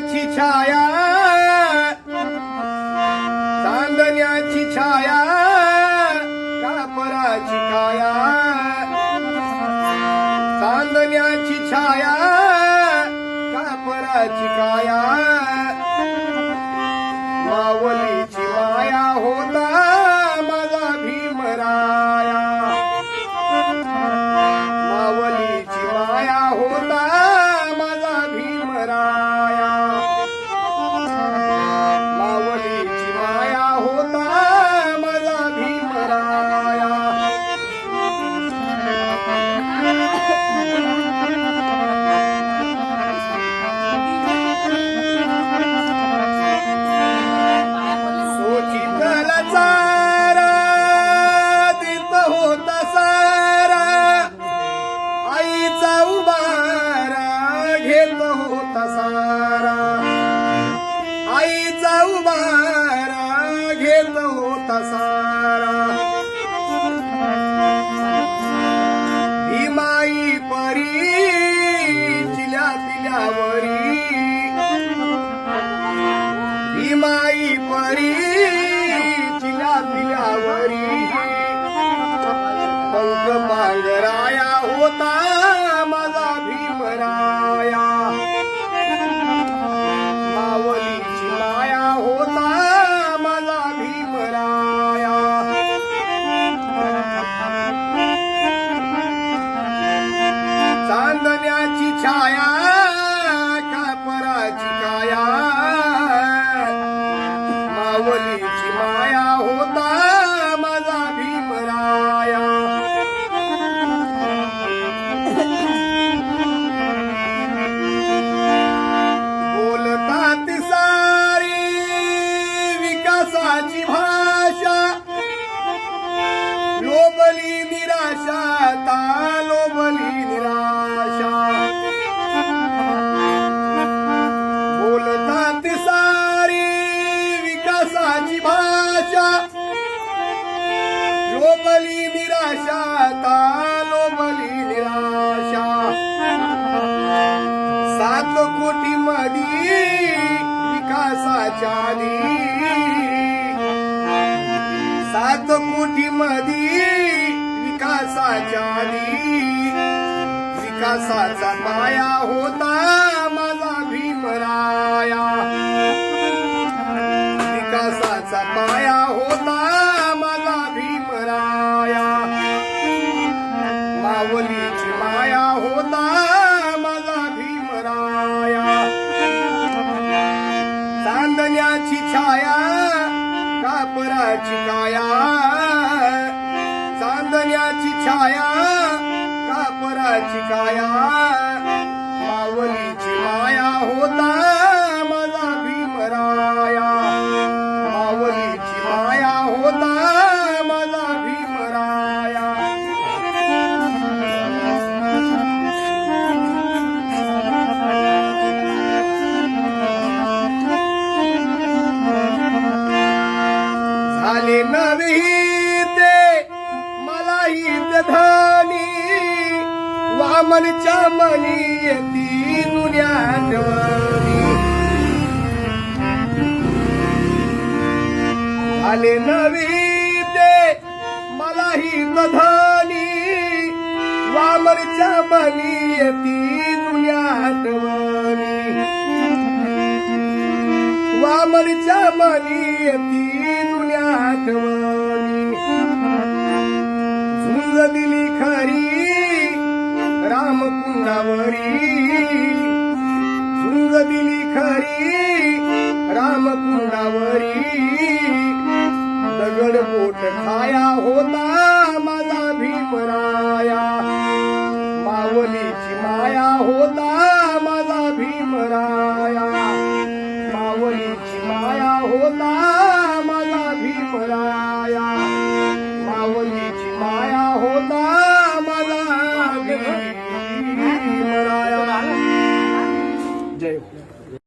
चांदण्याची छाया. चांदण्याची छाया. कापराची काया. चांदण्याची छाया. कापराची काया. होता निराशा तालो बली निराशा. बोलतात सारी विकासाची भाषा. लोबली निराशा सात कोटी मधी विकासाच्या विकासाचा माया होता माझा भीमराया. विकासाचा माया होता माझा भीमराया. मावलीची माया होता माझा भीमराया. चांदण्याची छाया चांदण्याची वामनच्या मनी येती दुनिया आठवणी झाले नवी ते मलाही ते वामरच्या मनी येती दुनिया आठवणी वामनच्या मनी येती दुनिया आठवणी झुंज दिली रामकुंडावरी. शृंग दिली खरी रामकुंडावरी. दगड पोट खाया होता माझा भीमराया. मावलीची माया होता माझा भीमराया.